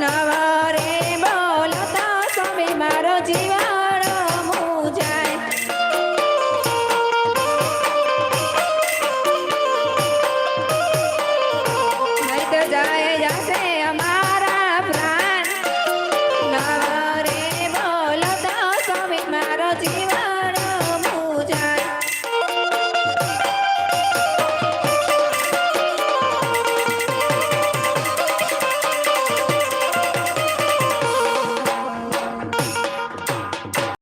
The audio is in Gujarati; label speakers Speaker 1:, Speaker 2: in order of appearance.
Speaker 1: નવારે બોલતા સ્વામી મારો જીવ.